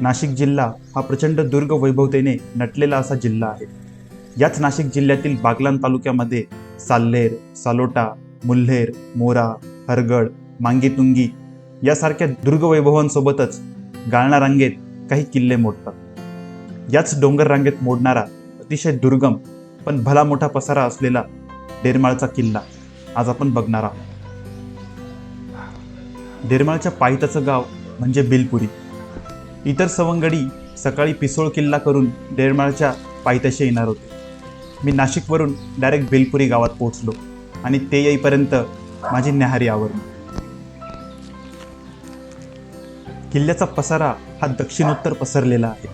नाशिक जिल्हा हा प्रचंड दुर्ग वैभवतेने नटलेला असा जिल्हा आहे. याच नाशिक जिल्ह्यातील बागलान तालुक्यामध्ये साल्हेर सालोटा मुल्हेर मोरा हरगड मांगीतुंगी यासारख्या दुर्ग वैभवांसोबतच गाळणा रांगेत काही किल्ले मोडतात. याच डोंगर रांगेत मोडणारा अतिशय दुर्गम पण भला मोठा पसारा असलेला डेरमाळचा किल्ला आज आपण बघणार आहोत. डेरमाळच्या पायथ्याचं गाव म्हणजे बिलपुरी. इतर सवंगडी सकाळी पिसोळ किल्ला करून डेरमाळच्या पायथ्याशी येणार होते. मी नाशिकवरून डायरेक्ट बेलपुरी गावात पोहोचलो आणि ते येईपर्यंत माझी न्याहारी आवरली किल्ल्याचा पसारा हा दक्षिणोत्तर पसरलेला आहे.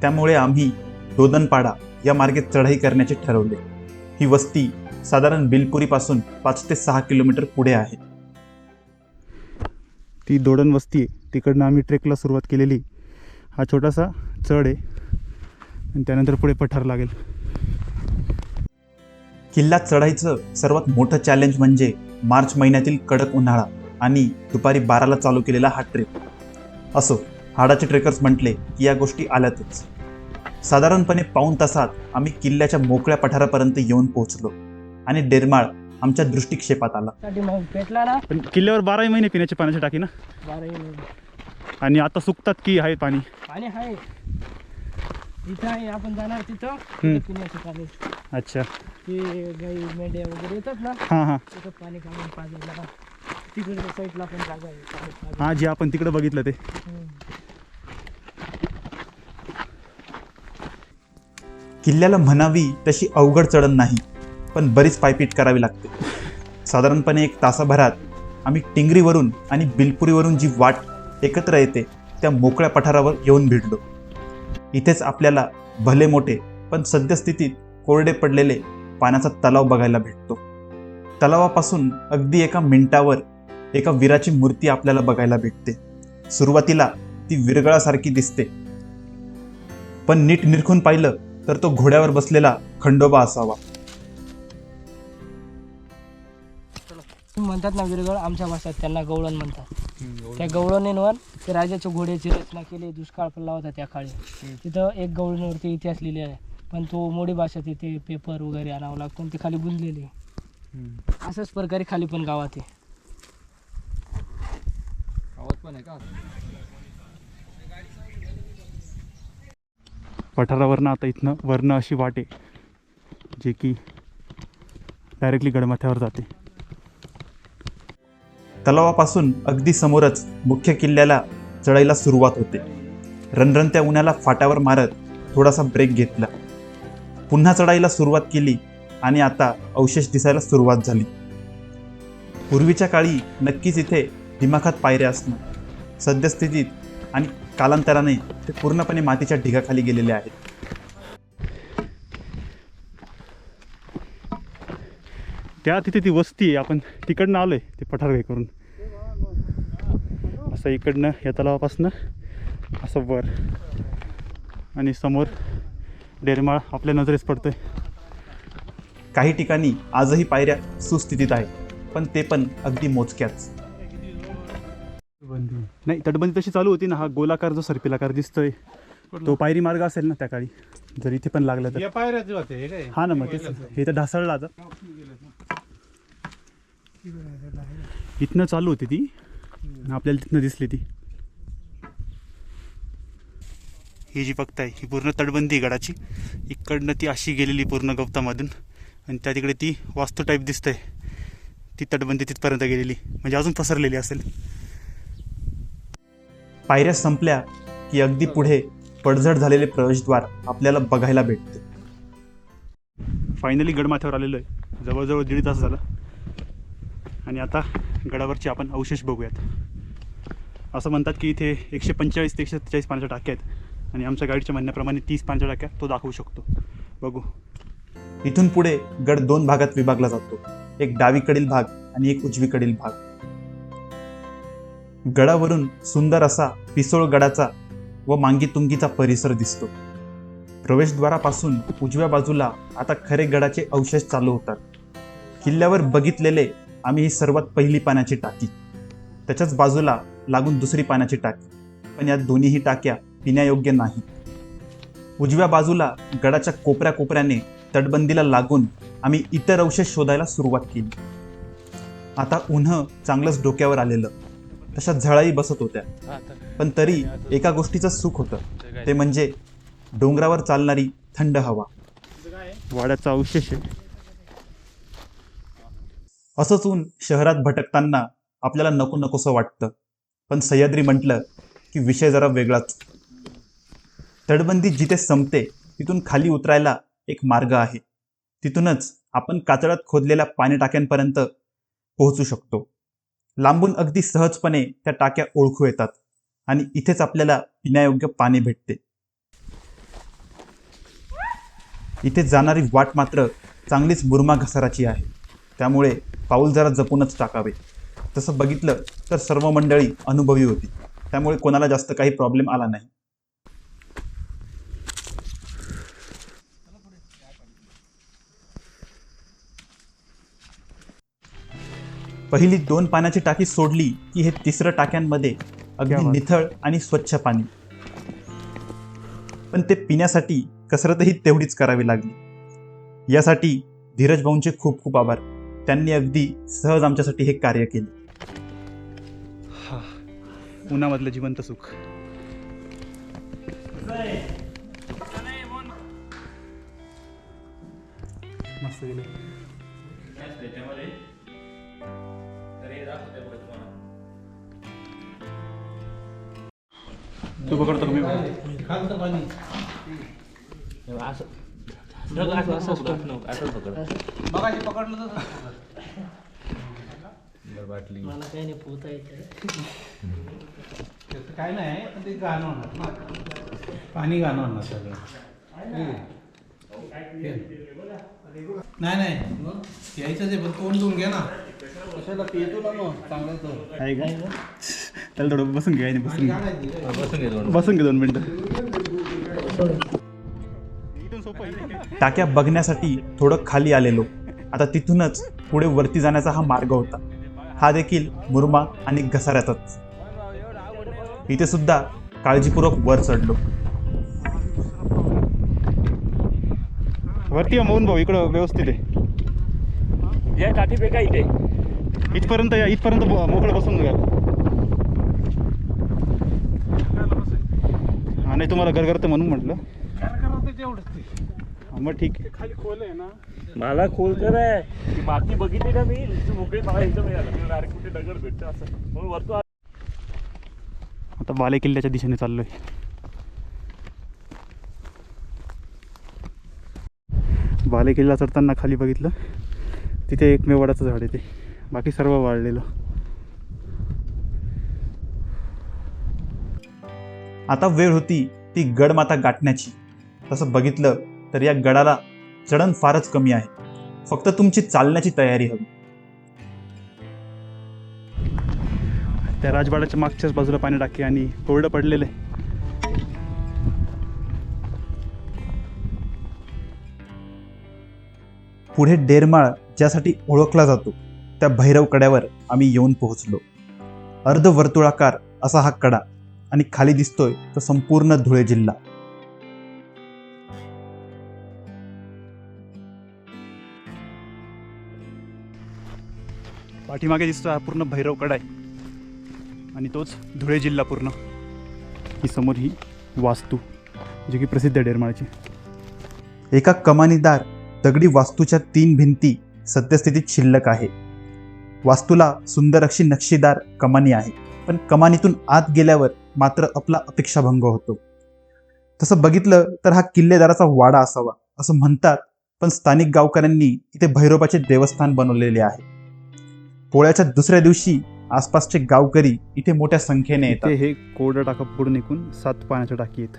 त्यामुळे आम्ही दोदनपाडा या मार्गे चढाई करण्याचे ठरवले. ही वस्ती साधारण बिलपुरीपासून पाच ते सहा किलोमीटर पुढे आहे. ती दोडण वस्ती आहे. तिकडनं आम्ही ट्रेकला सुरुवात केलेली. हा छोटासा चढ आहे. आणि त्यानंतर पुढे पठार लागेल. किल्ला चढाईचं सर्वात मोठं चॅलेंज म्हणजे मार्च महिन्यातील कडक उन्हाळा आणि दुपारी बाराला चालू केलेला हा ट्रेक असो हाडाचे ट्रेकर्स म्हटले की या गोष्टी आल्यातच. साधारणपणे पाऊण तासात आम्ही किल्ल्याच्या मोकळ्या पठारापर्यंत येऊन पोहोचलो आणि डेरमाळ आमच्या दृष्टिक्षेपात आला. पण किल्ल्यावर बाराही महिने पिण्याची पाण्याची टाकी ना? बाराही महिने. आणि आता सुकतात की आहे पाणी? पाणी आहे. इथं आहे आपण जाणार तिथं. हम्म. तिथं पिण्याचं पाणी. अच्छा. ते गाई मेंढ्या वगैरे येतात ना हां हां. तिथं पाणी काढून पाजायला तिकडच्या साईडला पण जागा आहे. पाणी पाजायला. हां जे आपण तिकडे बघितलं ते. हम्म. किल्ल्याला म्हणावी तशी अवघड चढण नाही पण बरीच पायपीट करावी लागते. साधारणपणे एक तासाभरात आम्ही टिंगरीवरून आणि बिलपुरीवरून जी वाट एकत्र येते त्या मोकळ्या पठारावर येऊन भिडलो. इथेच आपल्याला भले मोठे पण सद्यस्थितीत कोरडे पडलेले पाण्याचा तलाव बघायला भेटतो. तलावापासून अगदी एका मिनिटावर एका वीराची मूर्ती आपल्याला बघायला भेटते. सुरुवातीला ती विरगळासारखी दिसते. पण नीट निरखून पाहिलं तर तो घोड्यावर बसलेला खंडोबा असावा. म्हणतात ना विरगळ आमच्या भाषेत त्यांना गवळण म्हणतात. त्या गवळणींवर ते राजाच्या घोड्याची रचना केली दुष्काळ पडला होता त्या काळी. तिथं एक गवळणीवरती इतिहास लिहिले आहे. पण तो मोडी भाषेत येते पेपर वगैरे आणावं लागतो आणि ते खाली बुंजलेले आहे. अशाच प्रकारे खाली पण गावात आहे. पठारावरनं आता इथनं वरनं अशी वाट जे की डायरेक्टली गडमाथ्यावर जाते. तलावापासून अगदी समोरच मुख्य किल्ल्याला चढायला सुरुवात होते. रणरणत्या उन्हाला फाट्यावर मारत थोडासा ब्रेक घेतला. पुन्हा चढाईला सुरुवात केली आणि आता अवशेष दिसायला सुरुवात झाली. पूर्वीच्या काळी नक्कीच इथे दिमाखात पायऱ्या असणं सद्यस्थितीत आणि कालांतराने ते पूर्णपणे मातीच्या ढिगाखाली गेलेले आहेत. त्या तिथे ती वस्ती आहे आपण तिकडनं आलोय ते पठार करून. असं इकडनं या तलावापासनं असं वर. आणि समोर डेरमाळ आपल्या नजरेस पडतोय. काही ठिकाणी आजही पायऱ्या सुस्थितीत आहेत पण ते पण अगदी मोजक्याच. नाही तटबंदी तशी चालू होती ना हा गोलाकार जो सर्पिलाकार दिसतोय तो पायरी मार्ग असेल ना त्या काळी. जर इथे पण लागलं तर. या पायऱ्याच होते हे काय? हा ना मग तेच. हे तर ढासळलं आता. इथनं चालू होती ती. आणि आपल्याला तिथनं दिसली ती. ही जी बघताय ही पूर्ण तटबंदी आहे गडाची. इकडनं ती अशी गेलेली पूर्ण गवतामधून आणि त्या तिकडे ती वास्तू टाईप दिसतंय. ती तटबंदी तिथपर्यंत गेलेली. म्हणजे अजून पसरलेली असेल. पायऱ्या संपल्या की अगदी पुढे पडझड झालेले प्रवेशद्वार आपल्याला बघायला भेटते. फायनली गडमाथ्यावर आलेलो आहे. जवळजवळ दीड तास झाला. आणि आता गडावरचे आपण अवशेष बघूयात. असं म्हणतात की इथे एकशे पंचेचाळीस ते एकशे सत्तेचाळीस पाण्याच्या टाक्या आहेत. आणि आमच्या गाडीच्या म्हणण्याप्रमाणे तीस पाण्याच्या टाक्या तो दाखवू शकतो. बघू. इथून पुढे गड दोन भागात विभागला जातो. एक डावीकडील भाग आणि एक उजवीकडील भाग. गडावरून सुंदर असा पिसोळ गडाचा व मांगीतुंगीचा परिसर दिसतो. प्रवेशद्वारापासून उजव्या बाजूला आता खरे गडाचे अवशेष चालू होतात. किल्ल्यावर बघितलेले आम्ही ही सर्वात पहिली पाण्याची टाकी. त्याच्याच बाजूला लागून दुसरी पाण्याची टाकी. पण या दोन्हीही टाक्या पिण्यायोग्य नाही. उजव्या बाजूला गडाच्या कोपऱ्या कोपऱ्याने तटबंदीला लागून आम्ही इतर अवशेष शोधायला सुरुवात केली. आता उन्ह चांगलंच डोक्यावर आलेलं. तशा झळाही बसत होत्या. पण तरी एका गोष्टीचं सुख होतं. ते म्हणजे डोंगरावर चालणारी थंड हवा. वाड्याचा अवशेष असंच ऊन शहरात भटकताना आपल्याला नको नकोसं वाटतं. पण सह्याद्री म्हटलं की विषय जरा वेगळाच. तटबंदी जिथे संपते तिथून खाली उतरायला एक मार्ग आहे. तिथूनच आपण कातळात खोदलेल्या पाणी टाक्यांपर्यंत पोहोचू शकतो. लांबून अगदी सहजपणे त्या टाक्या ओळखू येतात आणि इथेच आपल्याला पिण्यायोग्य पाणी भेटते. इथे जाणारी वाट मात्र चांगलीच मुरमा घसाराची आहे. त्यामुळे पाऊल जरा जपूनच टाकावे. तसं बघितलं तर सर्व मंडळी अनुभवी होती. त्यामुळे कोणाला जास्त काही प्रॉब्लेम आला नाही. पहिली दोन पाण्याची टाकी सोडली की हे तिसरं टाक्यांमध्ये अगदी. निथळ आणि स्वच्छ पाणी. पण ते पिण्यासाठी कसरतही तेवढीच करावी लागली. यासाठी धीरज भाऊंचे खूप खूप आभार. त्यांनी अगदी सहज आमच्यासाठी हे कार्य केले. उन्हामधलं जिवंत सुख. मस्त गेले. तू पकडतो मी पकडतो? मला काही नाही पोहता येत काय नाही पण ते गाणं होणार पाणी गाणं होणार सगळं. नाही नाही. यायचं ते पण तोंड धुवून घ्या ना. आहे का? त्याला थोडं बसून घ्या बसून बसून घे दोन मिनटं. टाक्या बघण्यासाठी थोडं खाली आलेलो. आता तिथूनच पुढे वरती जाण्याचा हा मार्ग होता. हा देखील मुरमा आणि घसाऱ्याचाच इथे सुद्धा काळजीपूर्वक वर चढलो. वरती मोहन भाऊ इकडं व्यवस्थित आहे. या काठी पेका इथे. इथपर्यंत या इथपर्यंत मोकळं बसून घ्या हा नाही तुम्हाला गरगरतं म्हणून म्हटलं. हा, मग ठीक आहे. मला खोलकर आहे. ती माती बघितली ना मी? मोकळी मला मिळालं. डायरेक्ट कुठे दगड भेटतं असं. म्हणून वरतो आता बाले किल्ल्याच्या दिशेने चाललोय. बाले किल्ला चढताना खाली बघितलं. तिथे एक मेवाडाचं झाड आहे ते. बाकी सर्व वाळलेलं आता वेळ होती ती गडमाता गाठण्याची. तसं बघितलं तर या गडाला चढण फारच कमी आहे. फक्त तुमची चालण्याची तयारी हवी. त्या राजवाड्याच्या मागच्याच बाजूला पाणी टाकी आणि कोरडं पडलेलं आहे. पुढे डेरमाळ ज्यासाठी ओळखला जातो. त्या भैरव कड्यावर आम्ही येऊन पोहोचलो. अर्धवर्तुळाकार असा हा कडा आणि खाली दिसतोय तो संपूर्ण धुळे जिल्हा. पाठीमागे दिसतो हा पूर्ण भैरव कडा आहे. आणि तोच धुळे जिल्हा पूर्ण. ही समोर ही वास्तू जी की प्रसिद्ध डेरमाळची. एका कमानीदार दगडी वास्तूच्या तीन भिंती सद्यस्थितीत शिल्लक आहे. वास्तूला सुंदर अशी नक्षीदार कमानी आहे. पण कमानीतून आत गेल्यावर मात्र आपला अपेक्षाभंग होतो. तसं बघितलं तर हा किल्लेदाराचा वाडा असावा असं म्हणतात पण स्थानिक गावकऱ्यांनी इथे भैरोबाचे देवस्थान बनवलेले आहे. पोळ्याच्या दुसऱ्या दिवशी आसपासचे गावकरी इथे मोठ्या संख्येने येतात. हे कोरडं टाका पुढून निघून सात पाण्याच्या टाकी आहेत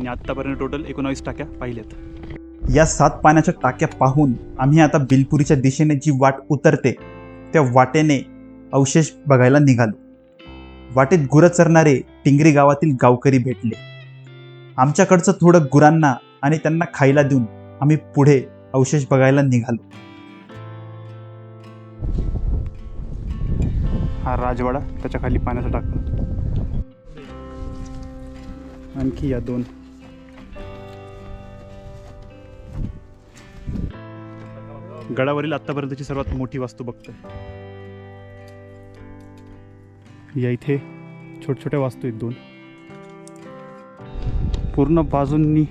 आणि आत्तापर्यंत टोटल एकोणावीस टाक्या पाहिल्यात. या सात पाण्याच्या टाक्या पाहून आम्ही आता बिलपुरीच्या दिशेने जी वाट उतरते त्या वाटेने अवशेष बघायला निघालो. वाटेत गुरं चरणारे टिंगरी गावातील गावकरी भेटले. आमच्याकडचं थोडं गुरांना आणि त्यांना खायला देऊन आम्ही पुढे अवशेष बघायला निघालो. हा राजवाडा त्याच्याखाली पाण्याचा टाका. आणखी या दोन. गडावरील आतापर्यंतची सर्वात मोठी वास्तू बघतोय. या इथे छोट्या छोट्या वास्तू आहेत दोन. पूर्ण बाजूंनी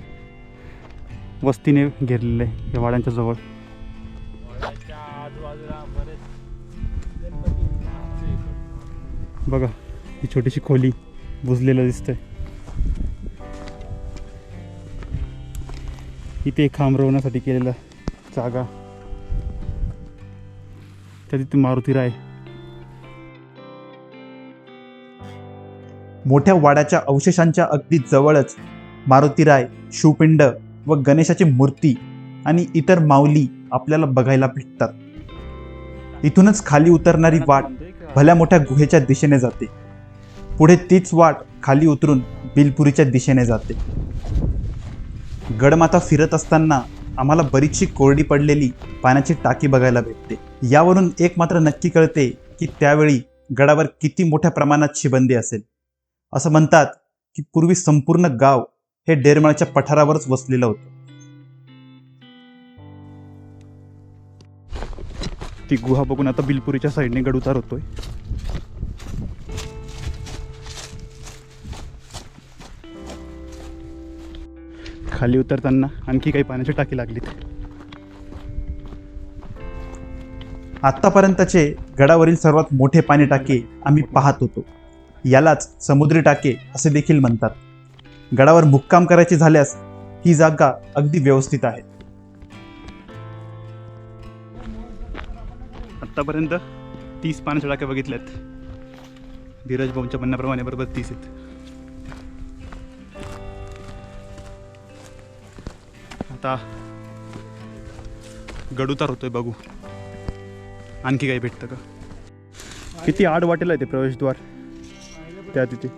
वस्तीने घेरलेलं आहे या वाड्यांच्या जवळ. बघा ही छोटीशी खोली बुजलेलं दिसतंय. इथे खांब रोवण्यासाठी केलेला जागा त्या तिथे मारुती राय. मोठ्या वाड्याच्या अवशेषांच्या अगदी जवळच मारुतीराय शिवपिंड व गणेशाची मूर्ती आणि इतर माऊली आपल्याला बघायला भेटतात. इथूनच खाली उतरणारी वाट भल्या मोठ्या गुहेच्या दिशेने जाते. पुढे तीच वाट खाली उतरून बिलपुरीच्या दिशेने जाते. गडमाथा फिरत असताना आम्हाला बरीचशी कोरडी पडलेली पाण्याची टाकी बघायला भेटते. यावरून एक मात्र नक्की कळते की त्यावेळी गडावर किती मोठ्या प्रमाणात शिबंदी असेल. असं म्हणतात की पूर्वी संपूर्ण गाव हे डेरमाळच्या पठारावरच वसलेलं होतं. ती गुहा बघून आता बिलपुरीच्या साईडने गड उतार होतोय. खाली उतरताना आणखी काही पाण्याची टाकी लागलीत. आत्तापर्यंतचे गडावरील सर्वात मोठे पाणी टाके आम्ही पाहत होतो. यालाच समुद्री टाके असे देखील म्हणतात. गडावर मुक्काम करायचे झाल्यास ही जागा अगदी व्यवस्थित आहे. आत्तापर्यंत तीस पाण्याच्या टाक्या बघितल्यात. धीरज भाऊंच्या म्हणण्याप्रमाणे बरोबर तीस आहेत. आता गडुतार होतोय बघू. आणखी काही भेटतं का? किती आड वाटेल आहे ते प्रवेशद्वार? त्या तिथे.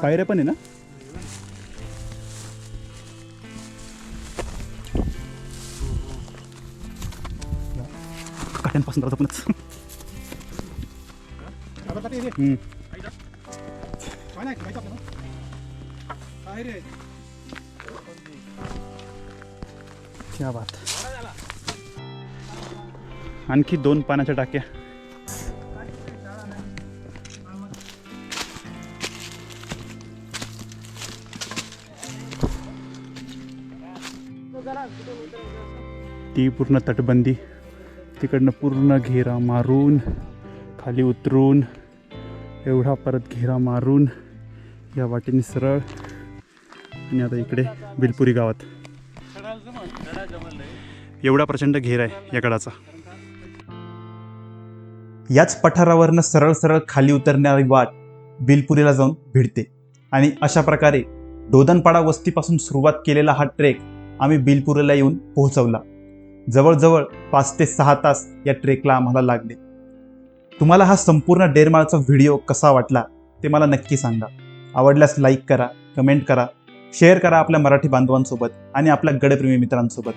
पायऱ्या पण आहे ना? काट्यांपासून राहत आपणच. हम्म. बात आणखी दोन पाण्याच्या टाक्या ती पूर्ण तटबंदी तिकडनं पूर्ण घेरा मारून खाली उतरून एवढा परत घेरा मारून या वाटेने सरळ आणि आता इकडे बिलपुरी गावात एवढा प्रचंड घेर आहे या गडाचा. याच पठारावरनं सरळ सरळ खाली उतरणारी वाट बिलपुरीला जाऊन भिडते. आणि अशा प्रकारे डोदनपाडा वस्तीपासून सुरुवात केलेला हा ट्रेक आम्ही बिलपुरीला येऊन पोहोचवला. जवळजवळ पाच ते सहा तास या ट्रेकला आम्हाला लागले. तुम्हाला हा संपूर्ण डेरमाळचा व्हिडिओ कसा वाटला ते मला नक्की सांगा. आवडल्यास लाईक करा कमेंट करा शेअर करा आपल्या मराठी बांधवांसोबत आणि आपल्या गडप्रेमी मित्रांसोबत.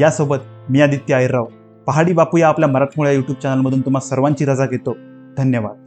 यासोबत मी आदित्य आयरराव पहाडी बापू या आपल्या मराठमोळ्या यूट्यूब चॅनलमधून तुम्हा सर्वांची रजा घेतो. धन्यवाद.